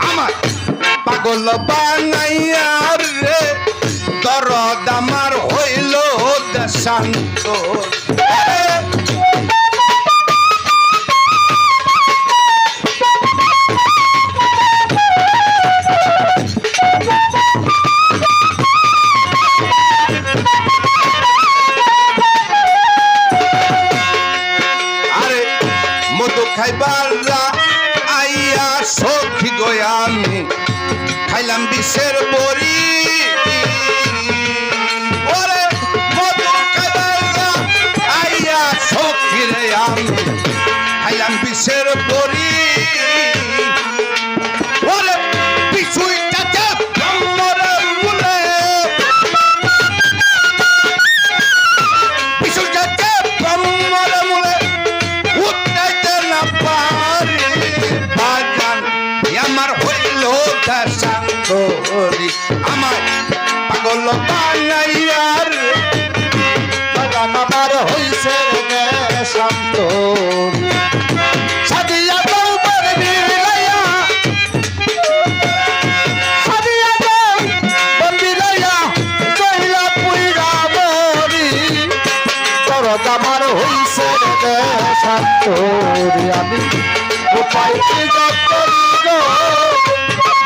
আমার পাগল বানাইয়ার রে দরদ আমার হইল দেশান্ত খাইলাম বিশ্বের বড়ি। ওরে মধু খাইবার আইয়া সখী আমি। খাইলাম বিশ্বের বড়ি। আমার পাগল বানাইয়ার বাগান আমার হইছে শান্ত। মরি আমার হইছে শান্ত আমি উপায় কি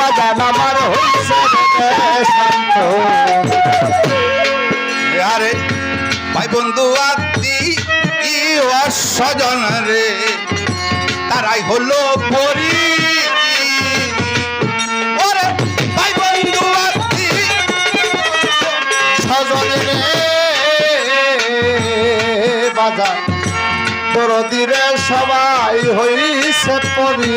বাগান আমার হইছে রে আরে, ভাই বন্ধু ই স্বজন রে? তারাই হলো পরি ওরে, ভাই বন্ধু, আত্মি সজনে বাজার দরদিরে সবাই হইছে পরি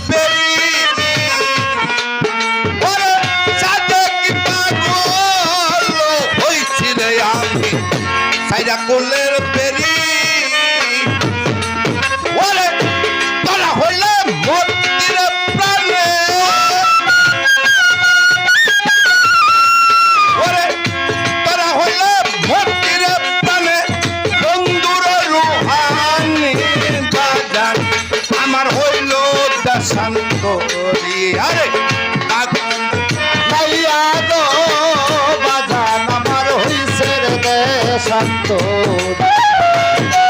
দাসান্তরি আরে নাইয়া গো, বাজান আমার হইছে রে শান্ত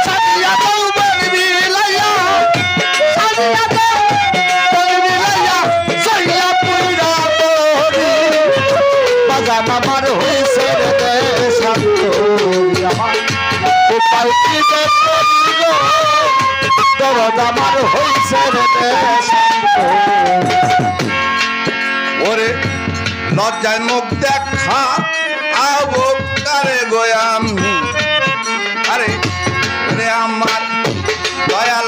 লাইয়া লাইয়া আমার হইছে রে শান্ত আমার উপায় কি দরদ আমার হইছে রে লজ্জায় মুখ দেখা আবো কারে আমি। আরে রে আমার দয়াল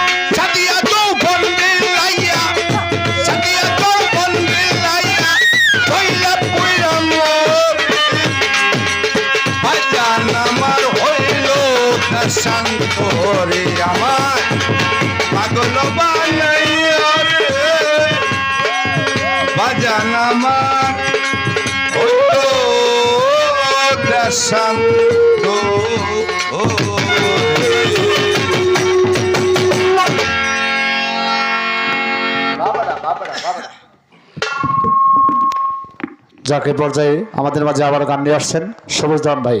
যাকে পর্যায়ে আমাদের মাঝে আবার গান নিয়ে আসছেন সবুজ দাম ভাই।